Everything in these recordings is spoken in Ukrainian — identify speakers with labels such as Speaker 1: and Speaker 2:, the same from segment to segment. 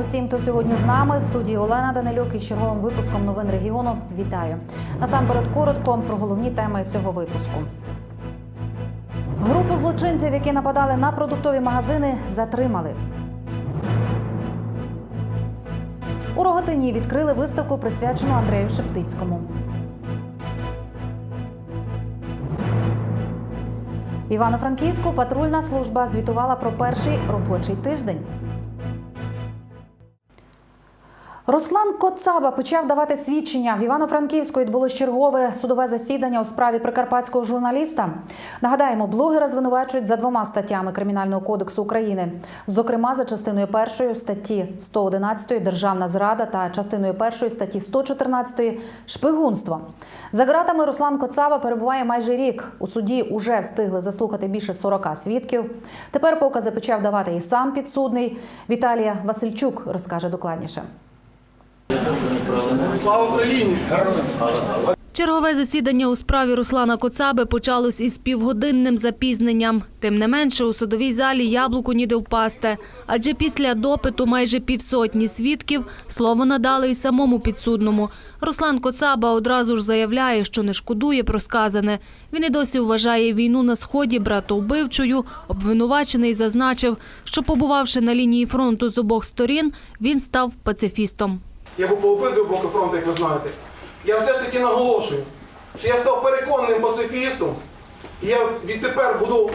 Speaker 1: Усім, хто сьогодні з нами в студії Олена Данилюк із черговим випуском новин регіону. Вітаю насамперед коротко про головні теми цього випуску. Групу злочинців, які нападали на продуктові магазини, затримали. У Рогатині відкрили виставку, присвячену Андрею Шептицькому. Івано-Франківську патрульна служба звітувала про перший робочий тиждень. Руслан Коцаба почав давати свідчення. В Івано-Франківську відбулось чергове судове засідання у справі прикарпатського журналіста. Нагадаємо, блогера звинувачують за двома статтями Кримінального кодексу України, зокрема за частиною першої статті 111 Державна зрада та частиною першої статті 114 Шпигунство. За ґратами Руслан Коцаба перебуває майже рік. У суді уже встигли заслухати більше 40 свідків. Тепер покази почав давати і сам підсудний. Віталія Васильчук розкаже докладніше.
Speaker 2: Слава Україні!
Speaker 3: Чергове засідання у справі Руслана Коцаби почалось із півгодинним запізненням. Тим не менше, у судовій залі яблуку ніде впасти. Адже після допиту майже півсотні свідків слово надали й самому підсудному. Руслан Коцаба одразу ж заявляє, що не шкодує про сказане. Він і досі вважає війну на сході братовбивчою. Обвинувачений зазначив, що побувавши на лінії фронту з обох сторін, він став пацифістом.
Speaker 2: Я був по обидві боки фронту, як ви знаєте. Я все ж таки наголошую, що я став переконаним пацифістом, і я відтепер буду,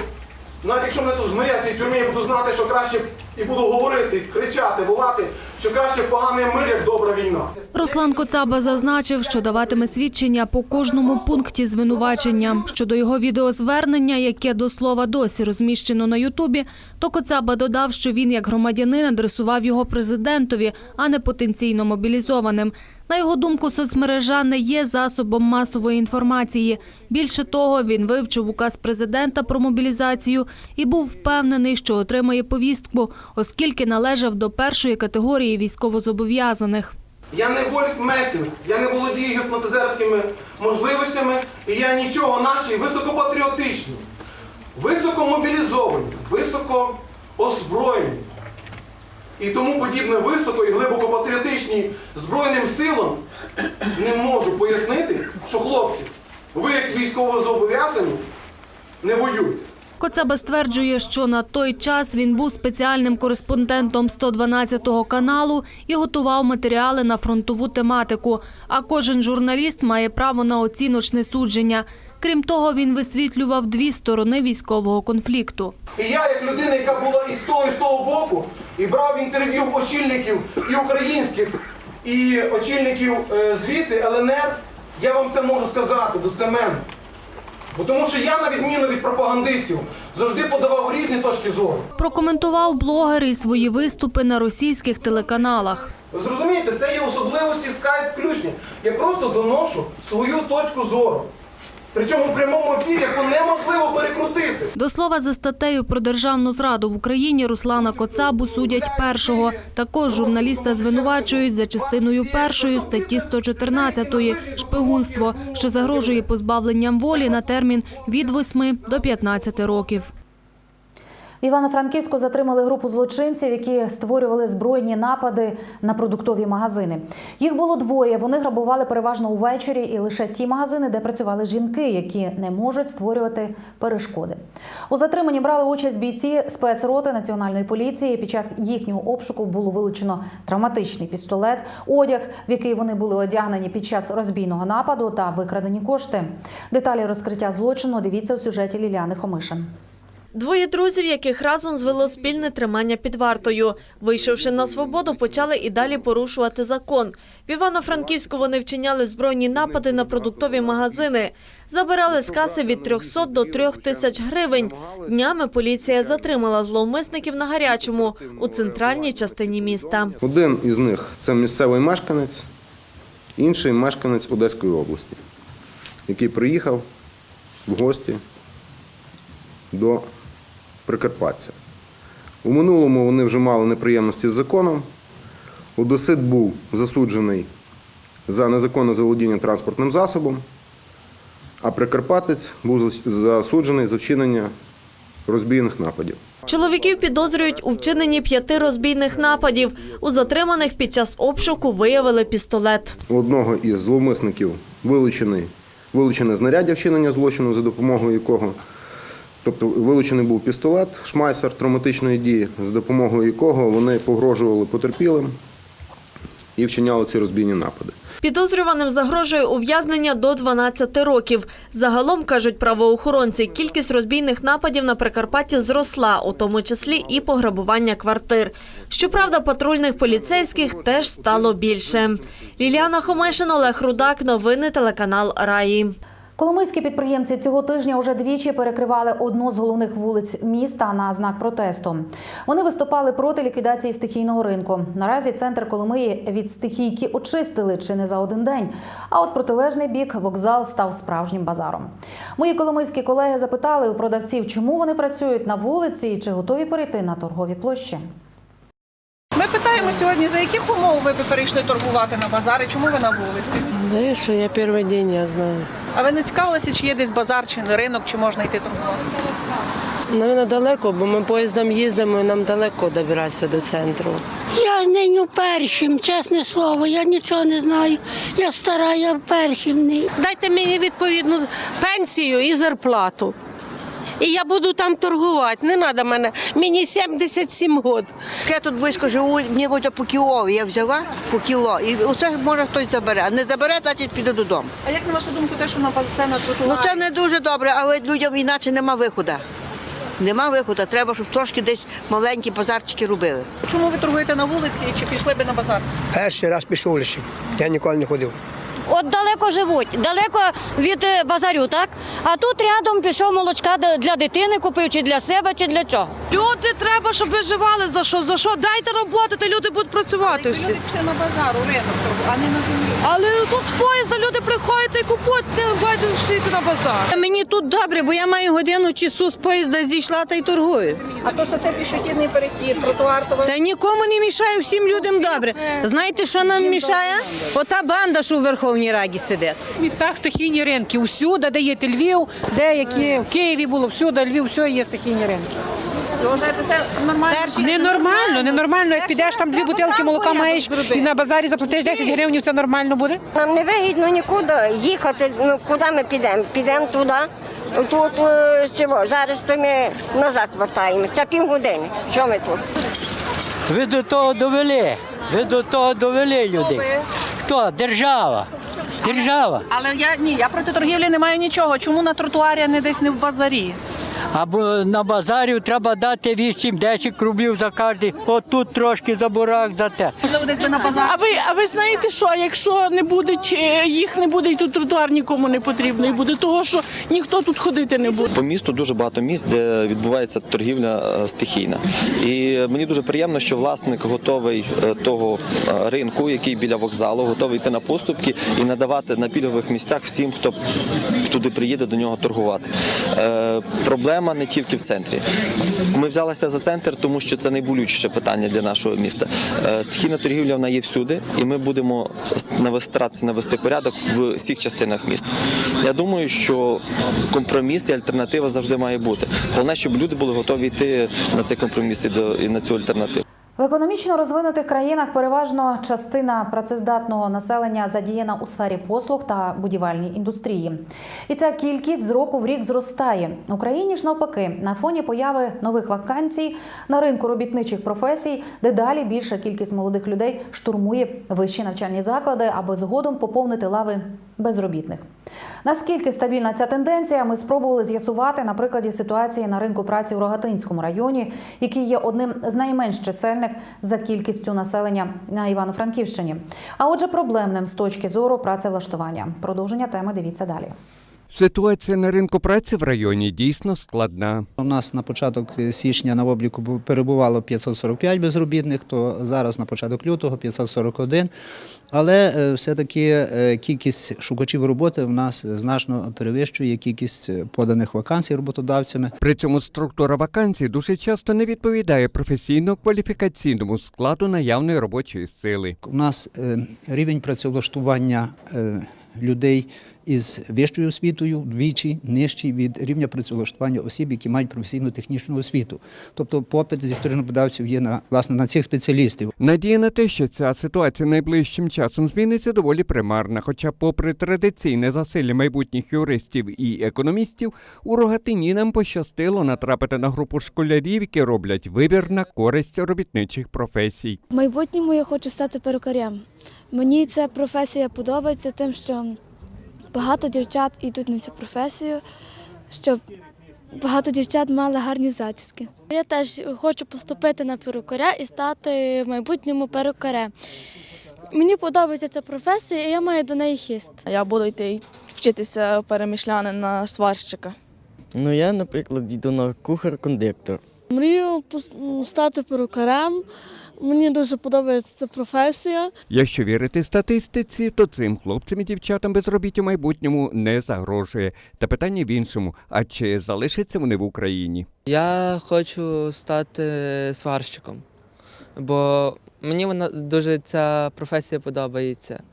Speaker 2: навіть якщо мене тут змирять цій тюрмі, я буду знати, що краще і буду говорити, кричати, волати, що краще поганий мир, як добра війна.
Speaker 3: Руслан Коцаба зазначив, що даватиме свідчення по кожному пункті звинувачення. Щодо його відеозвернення, яке до слова досі розміщено на Ютубі, то Коцаба додав, що він як громадянин адресував його президентові, а не потенційно мобілізованим. На його думку, соцмережа не є засобом масової інформації. Більше того, він вивчив указ президента про мобілізацію і був впевнений, що отримає повістку, оскільки належав до першої категорії військовозобов'язаних.
Speaker 2: Я не Вольф Месінг, я не володію гіпнотизерськими можливостями, і я нічого наші високопатріотичні, високомобілізовані, високо озброєні і тому подібне високо і глибоко патріотичні Збройним силам не можу пояснити, що хлопці, ви як військовозобов'язані не воюєте.
Speaker 3: Коцаба стверджує, що на той час він був спеціальним кореспондентом 112 каналу і готував матеріали на фронтову тематику. А кожен журналіст має право на оціночне судження. Крім того, він висвітлював дві сторони військового конфлікту.
Speaker 2: І я, як людина, яка була і з того, і з того боку, і брав інтерв'ю очільників і українських, і очільників е, звідти ЛНР, я вам це можу сказати достеменно. Бо тому що я, на відміну від пропагандистів, завжди подавав різні точки зору.
Speaker 3: Прокоментував блогер і свої виступи на російських телеканалах.
Speaker 2: Зрозумієте, це є особливості скайп включення. Я просто доношу свою точку зору. Причому в прямому ефірі, яку неможливо перекрутити.
Speaker 3: До слова, за статтею про державну зраду в Україні Руслана Коцабу судять першого. Також журналіста звинувачують за частиною першої статті 114 шпигунство, що загрожує позбавленням волі на термін від 8 до 15 років.
Speaker 1: В Івано-Франківську затримали групу злочинців, які створювали збройні напади на продуктові магазини. Їх було двоє. Вони грабували переважно увечері і лише ті магазини, де працювали жінки, які не можуть створювати перешкоди. У затриманні брали участь бійці спецроти національної поліції. Під час їхнього обшуку було вилучено травматичний пістолет, одяг, в який вони були одягнені під час розбійного нападу, та викрадені кошти. Деталі розкриття злочину дивіться у сюжеті Ліляни Хомишин.
Speaker 4: Двоє друзів, яких разом звело спільне тримання під вартою. Вийшовши на свободу, почали і далі порушувати закон. В Івано-Франківську вони вчиняли збройні напади на продуктові магазини. Забирали з каси від 300 до 3 тисяч гривень. Днями поліція затримала зловмисників на гарячому у центральній частині міста.
Speaker 5: Один із них це місцевий мешканець, інший мешканець Одеської області, який приїхав в гості до Прикарпаття. У минулому вони вже мали неприємності з законом. Одесит був засуджений за незаконне заволодіння транспортним засобом, а Прикарпатець був засуджений за вчинення розбійних нападів.
Speaker 4: Чоловіків підозрюють у вчиненні п'яти розбійних нападів. У затриманих під час обшуку виявили пістолет.
Speaker 5: У одного із зловмисників вилучений, вилучене знаряддя вчинення злочину, за допомогою якого, тобто вилучений був пістолет, шмайсер травматичної дії, за допомогою якого вони погрожували потерпілим і вчиняли ці розбійні напади.
Speaker 4: Підозрюваним загрожує ув'язнення до 12 років. Загалом, кажуть правоохоронці, кількість розбійних нападів на Прикарпатті зросла, у тому числі і пограбування квартир. Щоправда, патрульних поліцейських теж стало більше. Ліліана Хомешин, Олег Рудак. Новини телеканал Раї.
Speaker 1: Коломийські підприємці цього тижня вже двічі перекривали одну з головних вулиць міста на знак протесту. Вони виступали проти ліквідації стихійного ринку. Наразі центр Коломиї від стихійки очистили чи не за один день. А от протилежний бік вокзал став справжнім базаром. Мої коломийські колеги запитали у продавців, чому вони працюють на вулиці і чи готові перейти на торгові площі.
Speaker 6: Ми питаємо сьогодні, за яких умов ви перейшли торгувати на базар і чому ви на вулиці?
Speaker 7: Да что, я первый день, я знаю.
Speaker 6: А ви не цікавилися, чи є десь базар, чи ринок, чи можна йти торгувати?
Speaker 7: Навіть далеко, бо ми поїздом їздимо і нам далеко добиратися до центру.
Speaker 8: Я нині першим, чесне слово, я нічого не знаю. Я стара, я першим не.
Speaker 9: Дайте мені відповідну пенсію і зарплату. І я буду там торгувати. Не треба мене. Мені 77 років.
Speaker 10: Я тут близько живу, мені буде по кіло. Я взяла по кіло. І усе може хтось забере. А не забере, значить піде додому.
Speaker 6: А як на вашу думку, те, що на баз- це на
Speaker 10: Ну це не дуже добре, але людям іначе нема виходу. Нема виходу. Треба, щоб трошки десь маленькі базарчики робили.
Speaker 6: Чому ви торгуєте на вулиці, чи пішли би на базар?
Speaker 11: Перший раз пішов лише. Я ніколи не ходив.
Speaker 8: От далеко живуть, далеко від е, базарю, так? А тут рядом пішов молочка для- дитини купив, чи для себе, чи для чого.
Speaker 9: Люди треба, щоб виживали. За що? За що? Дайте роботи, та люди будуть працювати
Speaker 6: Люди
Speaker 9: всі.
Speaker 6: пішли на базар, у ринок, а не на землі.
Speaker 9: Але тут з поїзда люди приходять і купують, не бачать всі йти на базар.
Speaker 10: Мені тут добре, бо я маю годину часу з поїзда зійшла та й торгую.
Speaker 6: А то, що це пішохідний перехід, тротуар, то.
Speaker 10: Це нікому не мішає, всім людям добре. Знаєте, що нам мішає? Ота банда, що у Верховній Раді сидить.
Speaker 12: В містах стихійні ринки. Усюди, де є Львів, деякі в Києві було, всюди Львів, все є стихійні ринки.
Speaker 6: Вважаєте, це нормально?
Speaker 12: Ненормально, ненормально. Як підеш там дві бутилки молока маєш і на базарі заплатиш 10 гривень, це нормально буде?
Speaker 8: Нам не вигідно нікуди їхати. Ну куди ми підемо? Підемо туди. Тут е, цього. Зараз то ми назад вертаємося. Півгодини. Що ми тут?
Speaker 11: Ви до того довели. Ви до того довели людей. Хто? Держава. Держава.
Speaker 6: Але я ні, я проти торгівлі не маю нічого. Чому на тротуарі, а не десь не в базарі?
Speaker 11: Або на базарі треба дати 8-10 рублів за кожний. От тут трошки за бурак, за те.
Speaker 6: Можливо, десь би на базар.
Speaker 9: А ви, а ви знаєте що? Якщо не будуть е, їх не буде, і тут тротуар нікому не потрібний буде, того що ніхто тут ходити не буде.
Speaker 13: По місту дуже багато місць, де відбувається торгівля е, стихійна. І мені дуже приємно, що власник готовий е, того е, ринку, який біля вокзалу, готовий йти на поступки і надавати на пільгових місцях всім, хто туди приїде до нього торгувати. Е, Проблема не тільки в центрі. Ми взялися за центр, тому що це найболючіше питання для нашого міста. Е, Стихійна торгівля вона є всюди, і ми будемо навести, навести порядок в всіх частинах міста. Я думаю, що компроміс і альтернатива завжди має бути. Головне, щоб люди були готові йти на цей компроміс і на цю альтернативу.
Speaker 1: В економічно розвинутих країнах переважно частина працездатного населення задіяна у сфері послуг та будівельній індустрії. І ця кількість з року в рік зростає. В Україні ж навпаки, на фоні появи нових вакансій на ринку робітничих професій, дедалі більша кількість молодих людей штурмує вищі навчальні заклади, аби згодом поповнити лави безробітних. Наскільки стабільна ця тенденція, ми спробували з'ясувати на прикладі ситуації на ринку праці в Рогатинському районі, який є одним з найменш чисельних за кількістю населення на Івано-Франківщині. А отже, проблемним з точки зору працевлаштування. Продовження теми дивіться далі.
Speaker 14: Ситуація на ринку праці в районі дійсно складна.
Speaker 11: У нас на початок січня на обліку бу- перебувало 545 безробітних, то зараз на початок лютого 541. Але е, все-таки е, кількість шукачів роботи в нас значно перевищує кількість поданих вакансій роботодавцями.
Speaker 14: При цьому структура вакансій дуже часто не відповідає професійно-кваліфікаційному складу наявної робочої сили.
Speaker 11: У нас е, рівень працевлаштування людей із вищою освітою вдвічі нижчий від рівня працевлаштування осіб, які мають професійну технічну освіту. Тобто попит зі сторони подавців є на власне на цих спеціалістів.
Speaker 14: Надія на те, що ця ситуація найближчим часом зміниться, доволі примарна. Хоча, попри традиційне засилля майбутніх юристів і економістів, у Рогатині нам пощастило натрапити на групу школярів, які роблять вибір на користь робітничих професій.
Speaker 15: В майбутньому я хочу стати перукарем. Мені ця професія подобається тим, що багато дівчат йдуть на цю професію, щоб багато дівчат мали гарні зачіски. Я теж хочу поступити на перукаря і стати в майбутньому перукарем. Мені подобається ця професія, і я маю до неї хист.
Speaker 16: Я буду йти вчитися перемишляни на сварщика.
Speaker 17: Ну я, наприклад, йду на кухар-кондиктор.
Speaker 15: Мрію стати перукарем. Мені дуже подобається ця професія.
Speaker 14: Якщо вірити статистиці, то цим хлопцям і дівчатам безробіття в майбутньому не загрожує. Та питання в іншому: а чи залишаться вони в Україні?
Speaker 17: Я хочу стати сварщиком, бо мені вона дуже ця професія подобається.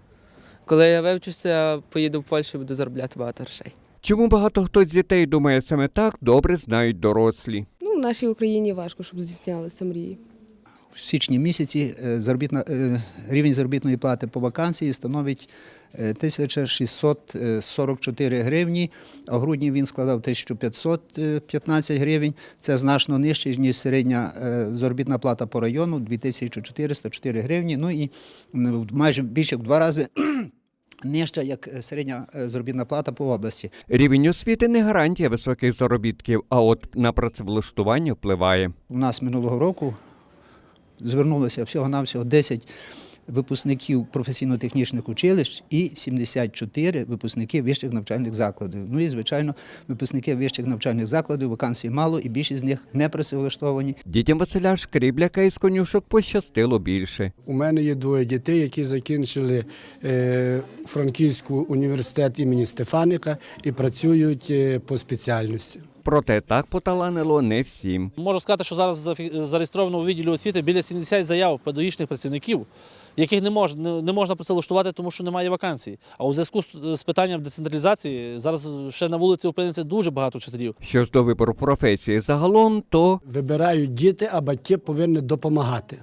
Speaker 17: Коли я вивчуся, поїду в Польщу і буду заробляти багато грошей.
Speaker 14: Чому багато хто з дітей думає саме так, добре знають дорослі.
Speaker 18: Ну, в нашій Україні важко, щоб здійснялися мрії.
Speaker 11: В січні місяці е, заробітна, е, рівень заробітної плати по вакансії становить е, 1644 гривні, а в грудні він складав 1515 гривень. Це значно нижче, ніж середня е, заробітна плата по району 2404 гривні. Ну і майже більше в два рази нижча, як е, середня е, заробітна плата по області.
Speaker 14: Рівень освіти не гарантія високих заробітків, а от на працевлаштування впливає.
Speaker 11: У нас минулого року звернулося всього-навсього 10 випускників професійно-технічних училищ і 74 випускники вищих навчальних закладів. Ну і, звичайно, випускники вищих навчальних закладів вакансій мало, і більшість з них не працевлаштовані.
Speaker 14: Дітям Василя Шкрібляка із конюшок пощастило більше.
Speaker 19: У мене є двоє дітей, які закінчили е, Франківську університет імені Стефаника і працюють е, по спеціальності.
Speaker 14: Проте так поталанило не всім.
Speaker 20: Можу сказати, що зараз зареєстровано у відділі освіти біля 70 заяв педагогічних працівників, яких не можна, не можна працевлаштувати, тому що немає вакансій. А у зв'язку з, з питанням децентралізації зараз ще на вулиці опиниться дуже багато вчителів.
Speaker 14: Що ж до вибору професії загалом, то
Speaker 19: Вибирають діти, а батьки повинні допомагати.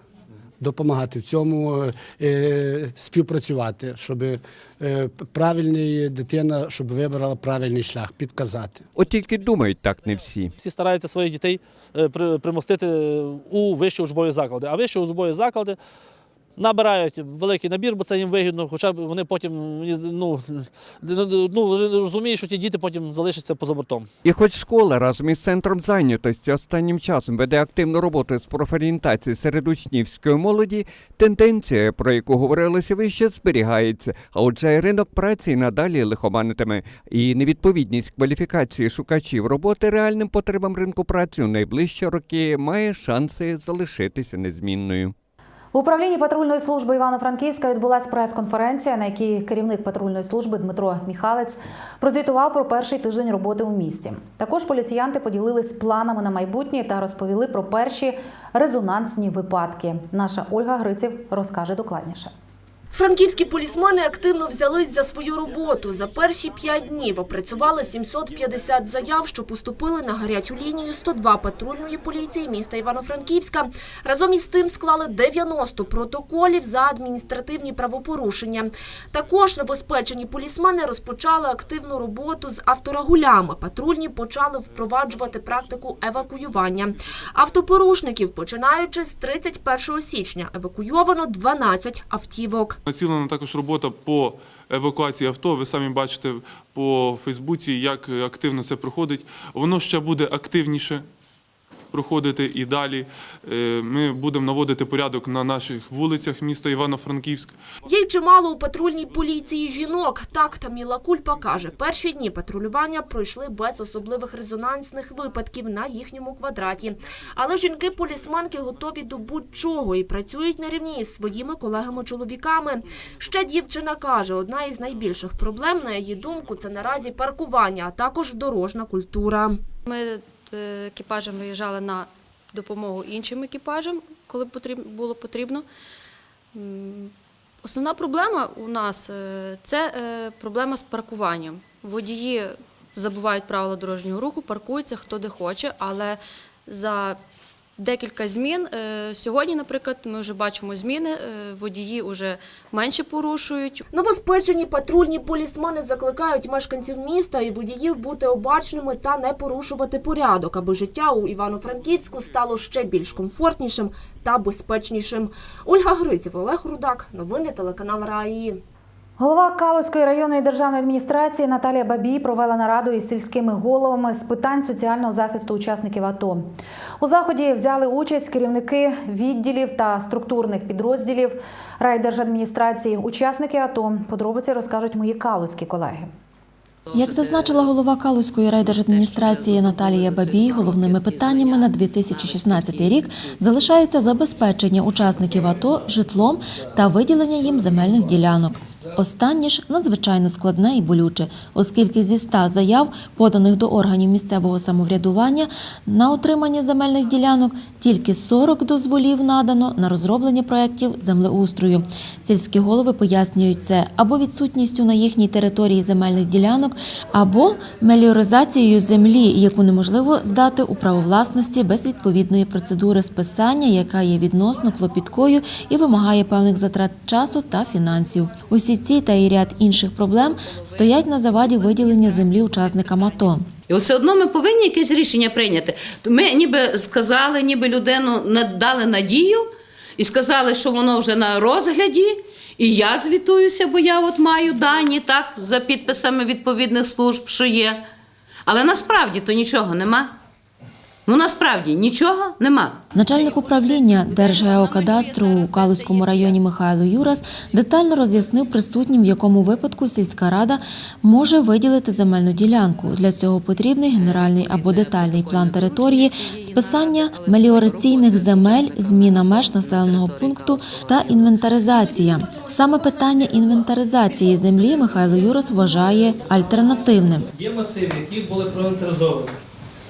Speaker 19: Допомагати в цьому е, співпрацювати, щоб е, правильна дитина, щоб вибрала правильний шлях, підказати.
Speaker 14: от тільки думають так не всі.
Speaker 20: Всі стараються своїх дітей е, примостити у вищі учбові заклади. А вищі учбові заклади набирають великий набір, бо це їм вигідно, хоча б вони потім ну, ну, розуміють, що ті діти потім залишаться поза бортом.
Speaker 14: І хоч школа разом із центром зайнятості останнім часом веде активну роботу з профорієнтації серед учнівської молоді, тенденція, про яку говорилося вище, зберігається. А отже, ринок праці надалі лихоманитиме. І невідповідність кваліфікації шукачів роботи реальним потребам ринку праці у найближчі роки має шанси залишитися незмінною.
Speaker 1: В управлінні патрульної служби Івано-Франківська відбулася прес-конференція, на якій керівник патрульної служби Дмитро Міхалець прозвітував про перший тиждень роботи у місті. Також поліціянти поділились планами на майбутнє та розповіли про перші резонансні випадки. Наша Ольга Гриців розкаже докладніше.
Speaker 21: Франківські полісмени активно взялись за свою роботу. За перші п'ять днів опрацювали 750 заяв, що поступили на гарячу лінію 102 патрульної поліції міста Івано-Франківська. Разом із тим склали 90 протоколів за адміністративні правопорушення. Також новоспечені полісмени розпочали активну роботу з авторагулями. Патрульні почали впроваджувати практику евакуювання. Автопорушників, починаючи з 31 січня, евакуйовано 12 автівок.
Speaker 22: Націлена також робота по евакуації авто. Ви самі бачите по Фейсбуці, як активно це проходить. Воно ще буде активніше проходити і далі. Е, Ми будемо наводити порядок на наших вулицях міста Івано-Франківськ.
Speaker 21: Є й чимало у патрульній поліції жінок. Так, Таміла Кульпа каже, перші дні патрулювання пройшли без особливих резонансних випадків на їхньому квадраті. Але жінки-полісманки готові до будь-чого і працюють на рівні із своїми колегами-чоловіками. Ще дівчина каже, одна із найбільших проблем, на її думку, це наразі паркування, а також дорожна культура.
Speaker 23: Ми екіпажем виїжджали на допомогу іншим екіпажам, коли було потрібно. Основна проблема у нас е, це е, проблема з паркуванням. Водії забувають правила дорожнього руху, паркуються хто де хоче, але за декілька змін е, сьогодні, наприклад, ми вже бачимо зміни, е, водії вже менше порушують.
Speaker 21: Новоспечені патрульні полісмени закликають мешканців міста і водіїв бути обачними та не порушувати порядок, аби життя у Івано-Франківську стало ще більш комфортнішим та безпечнішим. Ольга Гриців, Олег Рудак. Новини телеканал Раї.
Speaker 1: Голова Калузької районної державної адміністрації Наталія Бабій провела нараду із сільськими головами з питань соціального захисту учасників АТО. У заході взяли участь керівники відділів та структурних підрозділів райдержадміністрації. Учасники АТО. Подробиці розкажуть мої калузькі колеги.
Speaker 24: Як зазначила голова Калузької райдержадміністрації Наталія Бабій, головними питаннями на 2016 рік залишаються забезпечення учасників АТО житлом та виділення їм земельних ділянок. Останнє ж надзвичайно складне і болюче, оскільки зі 100 заяв, поданих до органів місцевого самоврядування на отримання земельних ділянок, тільки 40 дозволів надано на розроблення проєктів землеустрою. Сільські голови пояснюють це або відсутністю на їхній території земельних ділянок, або меліоризацією землі, яку неможливо здати у право власності без відповідної процедури списання, яка є відносно клопіткою і вимагає певних затрат часу та фінансів. Усі ці та і ряд інших проблем стоять на заваді виділення землі учасникам АТО.
Speaker 25: І все одно ми повинні якесь рішення прийняти. Ми ніби сказали, ніби людину дали надію і сказали, що воно вже на розгляді. І я звітуюся, бо я от маю дані так за підписами відповідних служб, що є. Але насправді то нічого нема. Ну насправді нічого нема.
Speaker 24: Начальник управління Держгеокадастру у Калузькому районі Михайло Юрас детально роз'яснив присутнім, в якому випадку сільська рада може виділити земельну ділянку. Для цього потрібний генеральний або детальний план території, списання меліораційних земель, зміна меж населеного пункту та інвентаризація. Саме питання інвентаризації землі Михайло Юрас вважає альтернативним.
Speaker 26: Є масиви, які були проінвентаризовані.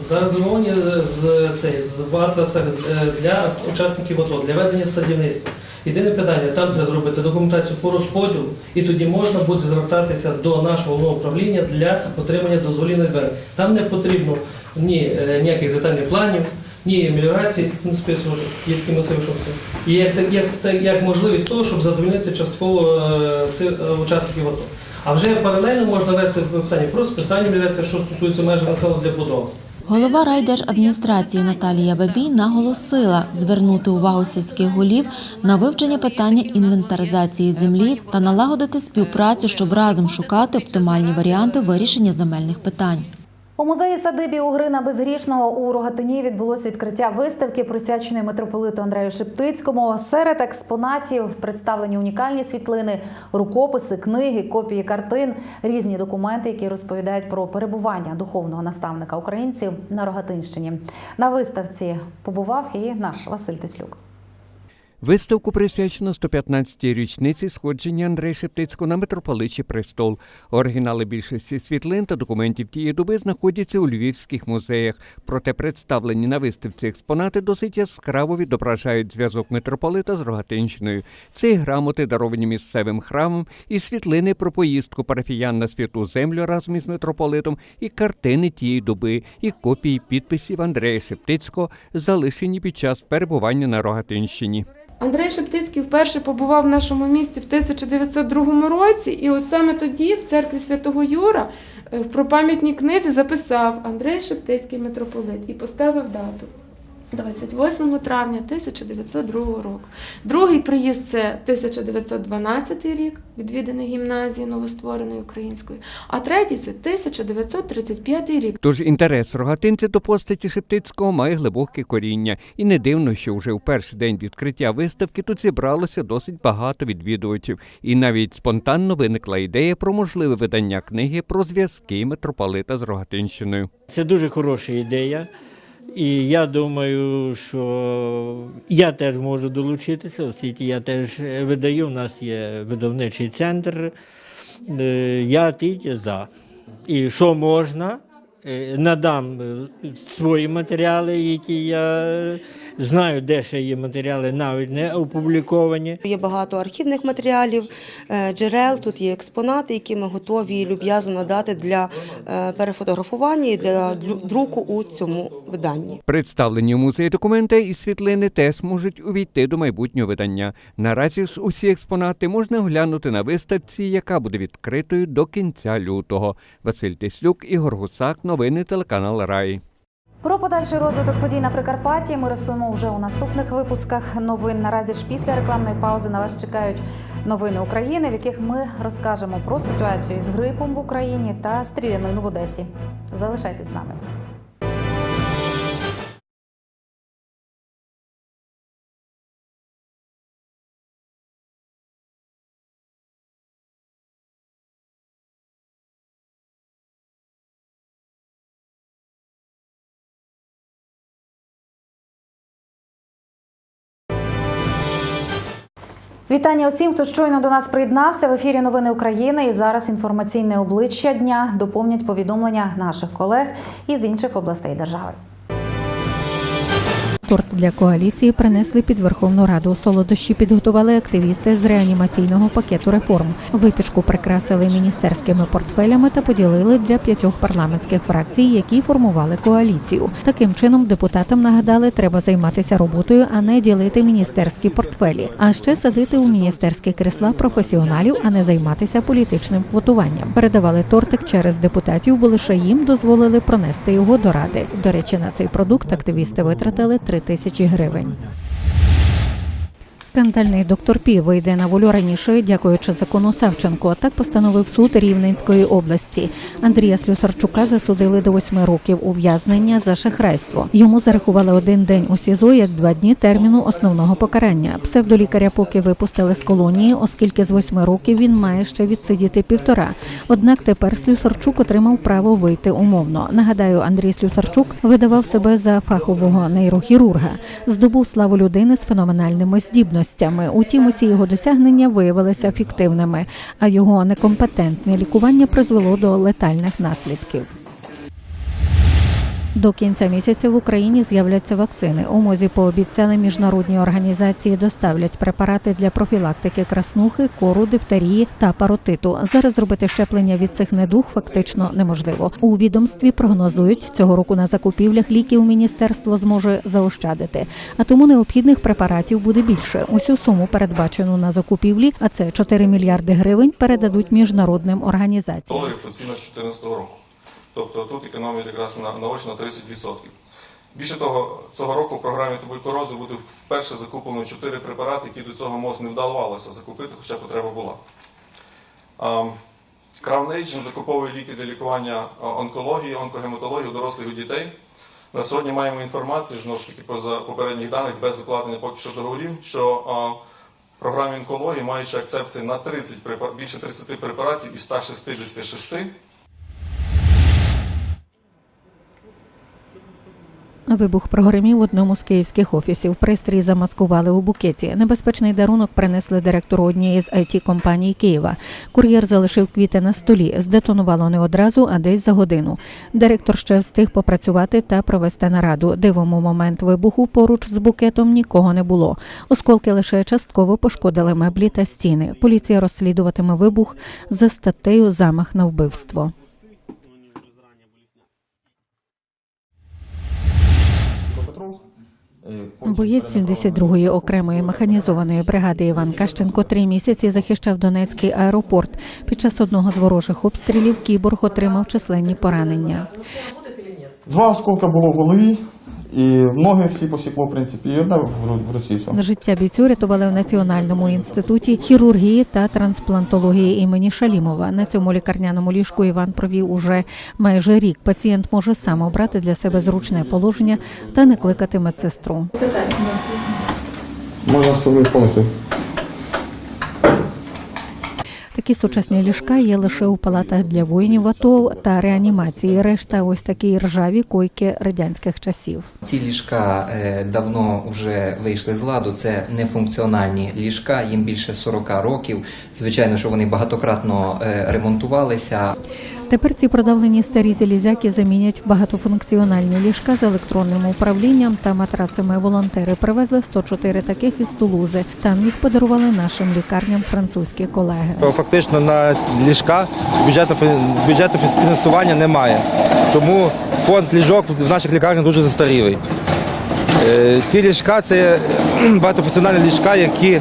Speaker 26: Зарезервовані з цей з в атласах е, для учасників АТО, для ведення садівництва. Єдине питання, там треба зробити документацію по розподілу, і тоді можна буде звертатися до нашого головного управління для отримання дозволів на відведення. Там не потрібно ні е, ніяких детальних планів, ні меліорації списувати, є такі масиви, щоб це. І як, як, як, можливість того, щоб задовольнити частково е, цих учасників АТО. А вже паралельно можна вести питання про списання меліорації, що стосується межі населення для будови.
Speaker 24: Голова райдержадміністрації Наталія Бабій наголосила звернути увагу сільських голів на вивчення питання інвентаризації землі та налагодити співпрацю, щоб разом шукати оптимальні варіанти вирішення земельних питань.
Speaker 1: У музеї садибі Угрина Безгрішного у Рогатині відбулося відкриття виставки, присвяченої митрополиту Андрею Шептицькому. Серед експонатів представлені унікальні світлини, рукописи, книги, копії картин, різні документи, які розповідають про перебування духовного наставника українців на Рогатинщині. На виставці побував і наш Василь Теслюк.
Speaker 14: Виставку присвячено 115-й річниці сходження Андрея Шептицького на митрополичий престол. Оригінали більшості світлин та документів тієї доби знаходяться у львівських музеях. Проте представлені на виставці експонати досить яскраво відображають зв'язок митрополита з Рогатинщиною. Це і грамоти, даровані місцевим храмом, і світлини про поїздку парафіян на святу землю разом із митрополитом, і картини тієї доби, і копії підписів Андрея Шептицького, залишені під час перебування на Рогатинщині.
Speaker 27: Андрей Шептицький вперше побував в нашому місті в 1902 році, і от саме тоді в церкві Святого Юра е, в пропам'ятній книзі записав Андрей Шептицький митрополит і поставив дату. 28 травня 1902 року. Другий приїзд це 1912 рік, відвіданий гімназії новоствореної української, а третій це 1935 рік.
Speaker 14: Тож інтерес рогатинця до постаті Шептицького має глибоке коріння, і не дивно, що вже у перший день відкриття виставки тут зібралося досить багато відвідувачів, і навіть спонтанно виникла ідея про можливе видання книги про зв'язки митрополита з Рогатинщиною.
Speaker 28: Це дуже хороша ідея. І я думаю, що я теж можу долучитися, оскільки я теж видаю, у нас є видавничий центр. Е, Я тільки за. І що можна, е, надам е, свої матеріали, які я знаю, де ще є матеріали, навіть не опубліковані.
Speaker 29: Є багато архівних матеріалів, е, джерел, тут є експонати, які ми готові люб'язно надати для е, перефотографування і для друку у цьому виданні.
Speaker 14: Представлені в музеї документи і світлини теж можуть увійти до майбутнього видання. Наразі ж усі експонати можна оглянути на виставці, яка буде відкритою до кінця лютого. Василь Тислюк, Ігор Гусак, новини телеканал Рай.
Speaker 1: Про подальший розвиток подій на Прикарпатті ми розповімо вже у наступних випусках новин. Наразі ж після рекламної паузи на вас чекають новини України, в яких ми розкажемо про ситуацію з грипом в Україні та стрілянину в Одесі. Залишайтесь з нами. Вітання усім, хто щойно до нас приєднався в ефірі Новини України. І зараз інформаційне обличчя дня доповнять повідомлення наших колег із інших областей держави.
Speaker 30: Торт для коаліції принесли під Верховну Раду. Солодощі підготували активісти з реанімаційного пакету реформ. Випічку прикрасили міністерськими портфелями та поділили для п'ятьох парламентських фракцій, які формували коаліцію. Таким чином депутатам нагадали, треба займатися роботою, а не ділити міністерські портфелі. А ще садити у міністерські крісла професіоналів, а не займатися політичним квотуванням. Передавали тортик через депутатів, бо лише їм дозволили пронести його до ради. До речі, на цей продукт активісти витратили 3 тисячі гривень. Скандальний доктор Пі вийде на волю раніше, дякуючи закону Савченко. Так постановив суд Рівненської області. Андрія Слюсарчука засудили до восьми років ув'язнення за шахрайство. Йому зарахували один день у СІЗО як два дні терміну основного покарання. Псевдолікаря поки випустили з колонії, оскільки з восьми років він має ще відсидіти півтора. Однак тепер Слюсарчук отримав право вийти умовно. Нагадаю, Андрій Слюсарчук видавав себе за фахового нейрохірурга, здобув славу людини з феноменальними здібностями. Утім, усі його досягнення виявилися фіктивними, а його некомпетентне лікування призвело до летальних наслідків. До кінця місяця в Україні з'являться вакцини. У мозі пообіцяли міжнародні організації доставлять препарати для профілактики краснухи, кору, дифтерії та паротиту. Зараз зробити щеплення від цих недуг фактично неможливо. У відомстві прогнозують цього року на закупівлях ліків міністерство зможе заощадити, а тому необхідних препаратів буде більше. Усю суму передбачену на закупівлі, а це 4 мільярди гривень, передадуть міжнародним організаціям.
Speaker 31: доларів по цінах 2014 року. Тобто тут економія якраз на наочно 30%. Більше того, цього року в програмі туберкульозу буде вперше закуплено 4 препарати, які до цього МОЗ не вдавалося закупити, хоча потреба була. Crown Agent закуповує ліки для лікування онкології, онкогематології у дорослих і дітей. На сьогодні маємо інформацію, знову ж таки, поза попередніх даних, без укладення поки що договорів, що в програмі онкології, маючи акцепції на 30 більше 30 препаратів із 166,
Speaker 30: Вибух прогремів в одному з київських офісів. Пристрій замаскували у букеті. Небезпечний дарунок принесли директору однієї з it компаній Києва. Кур'єр залишив квіти на столі. Здетонувало не одразу, а десь за годину. Директор ще встиг попрацювати та провести нараду. Дивом у момент вибуху поруч з букетом нікого не було. Осколки лише частково пошкодили меблі та стіни. Поліція розслідуватиме вибух за статтею замах на вбивство. Боєць 72-ї окремої механізованої бригади Іван Кащенко три місяці захищав Донецький аеропорт. Під час одного з ворожих обстрілів кіборг отримав численні поранення.
Speaker 32: Два осколка було в голові, і ноги всі посікло, в принципі, і одна в Росії. все.
Speaker 30: Життя бійцю рятували в Національному інституті хірургії та трансплантології імені Шалімова. На цьому лікарняному ліжку Іван провів уже майже рік. Пацієнт може сам обрати для себе зручне положення та не кликати медсестру.
Speaker 32: Можна собі повністю.
Speaker 30: Такі сучасні ліжка є лише у палатах для воїнів АТО та реанімації. Решта ось такі ржаві койки радянських часів.
Speaker 33: Ці ліжка е, давно вже вийшли з ладу. Це нефункціональні ліжка, їм більше 40 років. Звичайно, що вони багатократно е, ремонтувалися.
Speaker 30: Тепер ці продавлені старі залізяки замінять багатофункціональні ліжка з електронним управлінням та матрацами. Волонтери привезли 104 таких із Тулузи. Там їх подарували нашим лікарням французькі колеги.
Speaker 34: Фактично на ліжка бюджету, бюджету фінансування немає. Тому фонд ліжок в наших лікарнях дуже застарілий. Е, Ці ліжка це багатофункціональні ліжка, які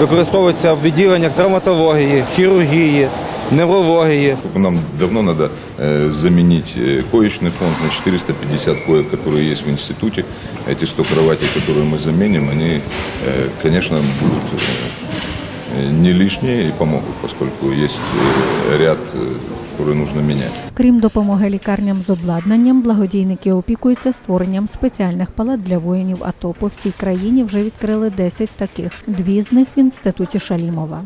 Speaker 34: використовуються в відділеннях травматології, хірургії, неврології.
Speaker 35: Нам давно надо э, заменить э, коечный фонд на 450 коек, которые есть в институте. Эти 100 кроватей, которые мы заменим, они, э, конечно, будут э, не лишние и помогут, поскольку есть э, ряд, э, который нужно менять.
Speaker 30: Крім допомоги лікарням з обладнанням, благодійники опікуються створенням спеціальних палат для воїнів АТО. По всій країні вже відкрили 10 таких. Дві з них в інституті Шалімова.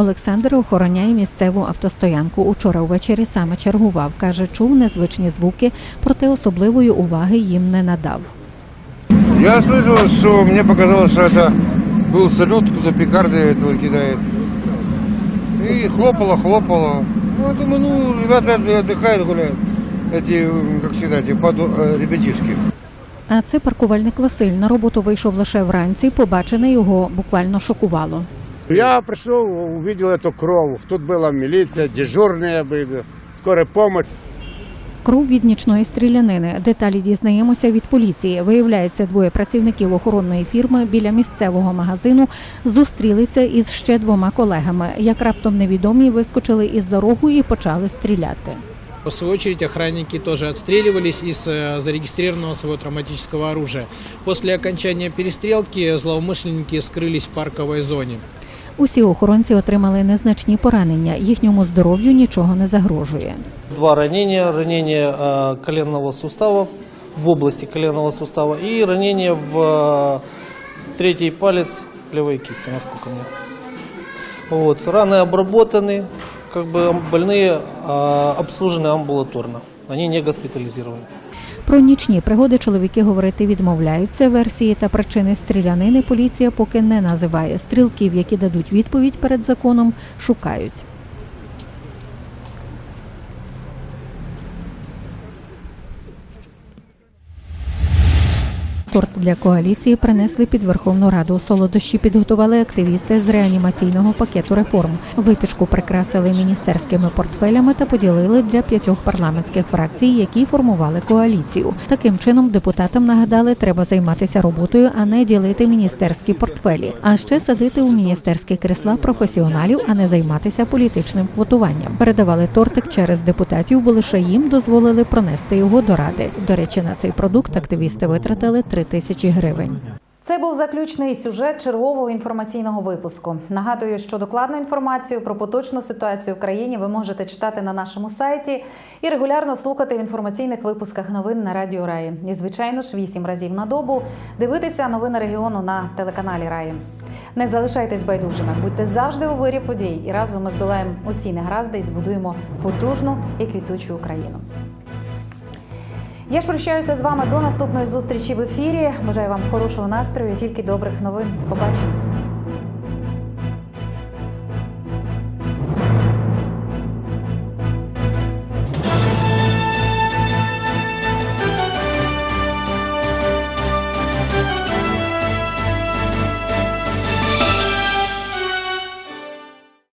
Speaker 30: Олександр охороняє місцеву автостоянку. Учора ввечері саме чергував. Каже, чув незвичні звуки, проте особливої уваги їм не надав.
Speaker 36: Я слышал, что мне показалось, что это был салют, кто-то пикарды этого кидает. И хлопало, хлопало. Ну, я думаю, ну, ребята отдыхают, гуляют. Эти, как всегда, эти поду- э, ребятишки.
Speaker 30: А це паркувальник Василь. На роботу вийшов лише вранці. Побачене його буквально шокувало.
Speaker 37: Я пришел, увидел эту кровь. Тут была милиция, дежурные были, скорая помощь.
Speaker 30: Кров від нічної стрілянини. Деталі дізнаємося від поліції. Виявляється, двоє працівників охоронної фірми біля місцевого магазину зустрілися із ще двома колегами. Як раптом невідомі вискочили із за рогу і почали стріляти.
Speaker 38: В свою очередь охранники тоже отстреливались из э, зарегистрированного своего травматического оружия. После окончания перестрелки злоумышленники скрылись в парковой зоне.
Speaker 30: Усі охоронці отримали незначні поранення. Їхньому здоров'ю нічого не загрожує.
Speaker 38: Два ранения. Ранение э, коленного сустава в области коленного сустава и ранение в э, третий палец левой кисти, насколько мне. Вот. Раны обработаны, как бы больные э, обслужены амбулаторно. Они не госпитализированы.
Speaker 30: Про нічні пригоди чоловіки говорити відмовляються. Версії та причини стрілянини поліція поки не називає. Стрілків, які дадуть відповідь перед законом, шукають. Для коаліції принесли під Верховну Раду. Солодощі підготували активісти з реанімаційного пакету реформ. Випічку прикрасили міністерськими портфелями та поділили для п'ятьох парламентських фракцій, які формували коаліцію. Таким чином депутатам нагадали, треба займатися роботою, а не ділити міністерські портфелі, а ще садити у міністерські крісла професіоналів, а не займатися політичним квотуванням. Передавали тортик через депутатів, бо лише їм дозволили пронести його до ради. До речі, на цей продукт активісти витратили 3 тисячі гривень.
Speaker 1: Це був заключний сюжет чергового інформаційного випуску. Нагадую, що докладну інформацію про поточну ситуацію в країні ви можете читати на нашому сайті і регулярно слухати в інформаційних випусках новин на Радіо Раї. І, звичайно ж, вісім разів на добу дивитися новини регіону на телеканалі Раї. Не залишайтесь байдужими, будьте завжди у вирі подій і разом ми здолаємо усі негаразди і збудуємо потужну і квітучу Україну. Я ж прощаюся з вами до наступної зустрічі в ефірі. Бажаю вам хорошого настрою, і тільки добрих новин. Побачимось.